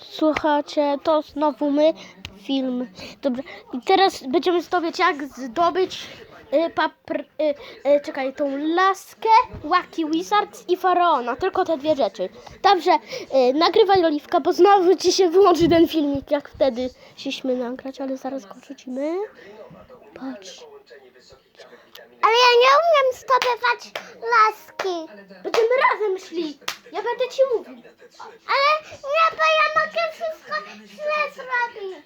Słuchajcie, to znowu my, film. Dobra, i teraz będziemy zdobyć, jak zdobyć y, papr... Y, y, czekaj, tą laskę, Wacky Wizards i Faraona. Tylko te dwie rzeczy. Dobrze, y, nagrywaj Oliwka, bo znowu ci się wyłączy ten filmik, jak wtedy chcieliśmy nagrać, ale zaraz go wrzucimy. Patrz. Ale ja nie umiem zdobywać laski. Będziemy szli. Ja będę ci mówił. Ale nie, bo ja mogę wszystko źle zrobić.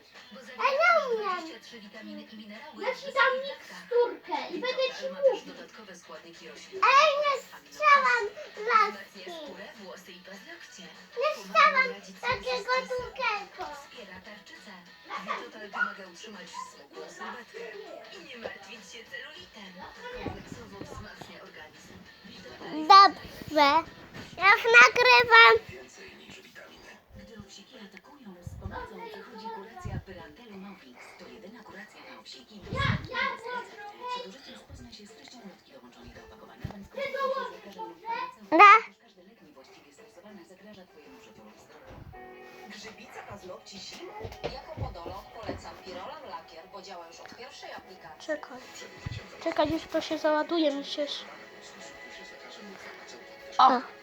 Ja nie umiem. Ja ci dam miksturkę i będę ci mówił. Ale nie chciałam laski. Nie chciałam takiego tarczycę. Witotal pomaga utrzymać smukłą sylwetkę i nie martwić się celulitem. Kompleksowo wzmacnia organizm. Już nagrywam. Gdy atakują, z pomocą przychodzi kuracja. To jedyna kuracja na owsiki. Przed użyciem się z treścią dołączonej do opakowania. Da. Gdyż Każdy lek niewłaściwie stosowany zagraża Twojemu życiu lub zdrowiu. Grzybica paznokci zimą? Jako podolog polecam Pirolan Lakier, bo działa już od pierwszej aplikacji. Czekaj. Czekaj, już to się załaduje mi się. O!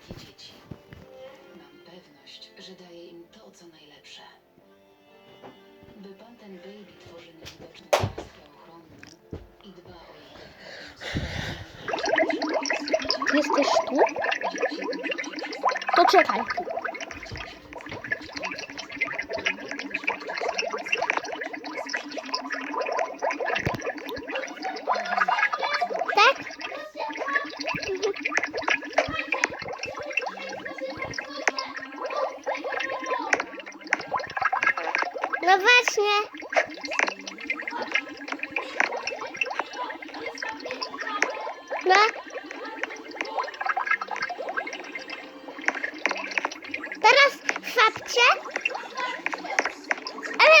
Trójki dzieci. Mam pewność, że daję im to, co najlepsze. By pan ten baby tworzy niewidoczną warstwę ochronną i dba o ich Jesteś tu? To czekaj. Tak? No właśnie. No. Teraz szapcie. Ale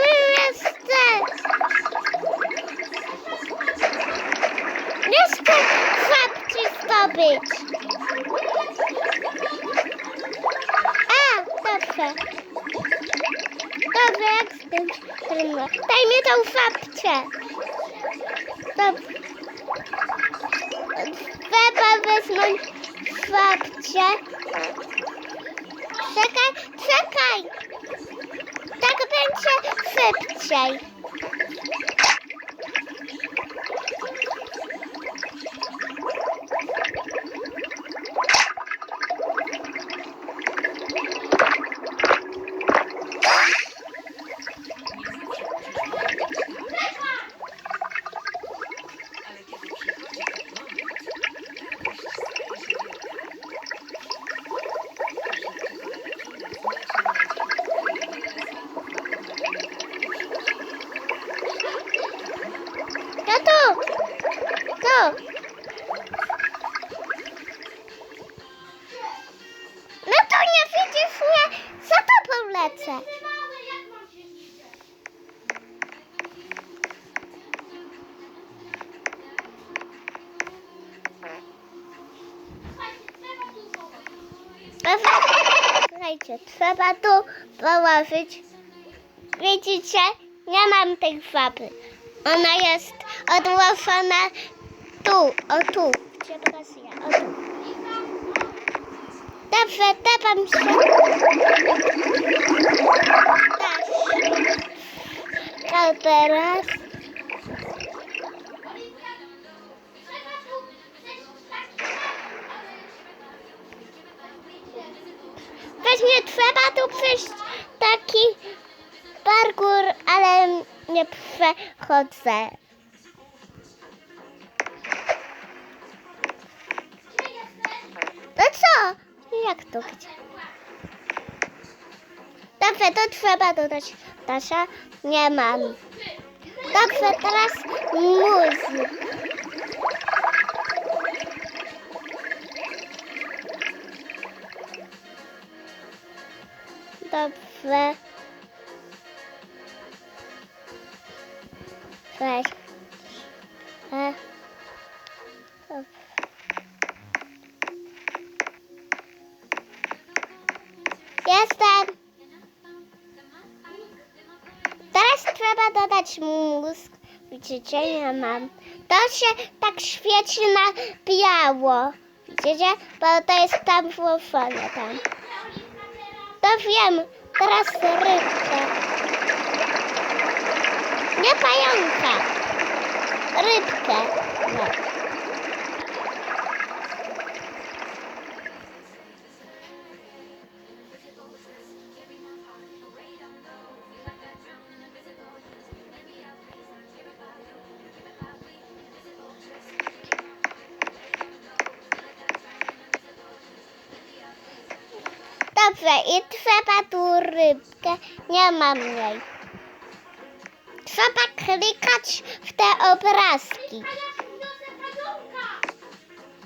nie chcę. Nie chcę szapci zdobyć. A, dobrze. Dobrze, jak z tym trudno. Daj mi tą. Dobrze. Trzeba wezmąć szapkę. Czekaj, czekaj. Tak będzie szybciej. Słuchajcie, trzeba tu położyć. Widzicie? Nie mam tej żaby. Ona jest odłożona tu, o tu. Gdzie pokazuję? O tu. Dobrze, tepam się. Tak. To teraz. Ale nie przechodzę. No co? Jak to gdzie? Dobrze, to trzeba dodać Tasza. Nie mam. Dobrze, teraz muzyk. Dobrze. Weź. E. Jestem. Teraz trzeba dodać mózg. Widzicie, ja mam. To się tak świeci na biało. Widzicie? Bo to jest tam w tam. To wiem. Teraz rybka. Nie pająka. Rybkę. No. Dobrze, i trzeba tu rybkę. Nie mam jej. Trzeba klikać w te obrazki.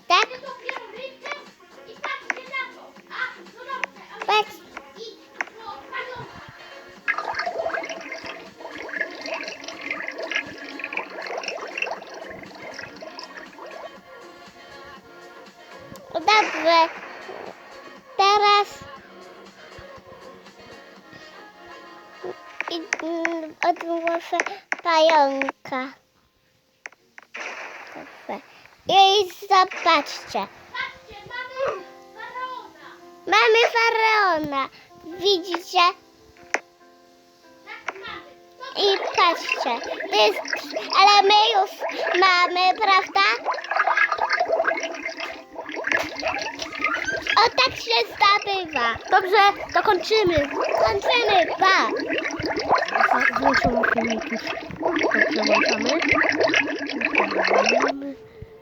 Tak? Tak. Dobrze. Teraz i odgłoszę pająka. Dobrze. I zobaczcie. Mamy faraona. Widzicie? I patrzcie. To jest, ale my już mamy, prawda? O tak się zdobywa. Dobrze, to kończymy. Kończymy, pa. Większą muszę mieć niż potrzebowałam.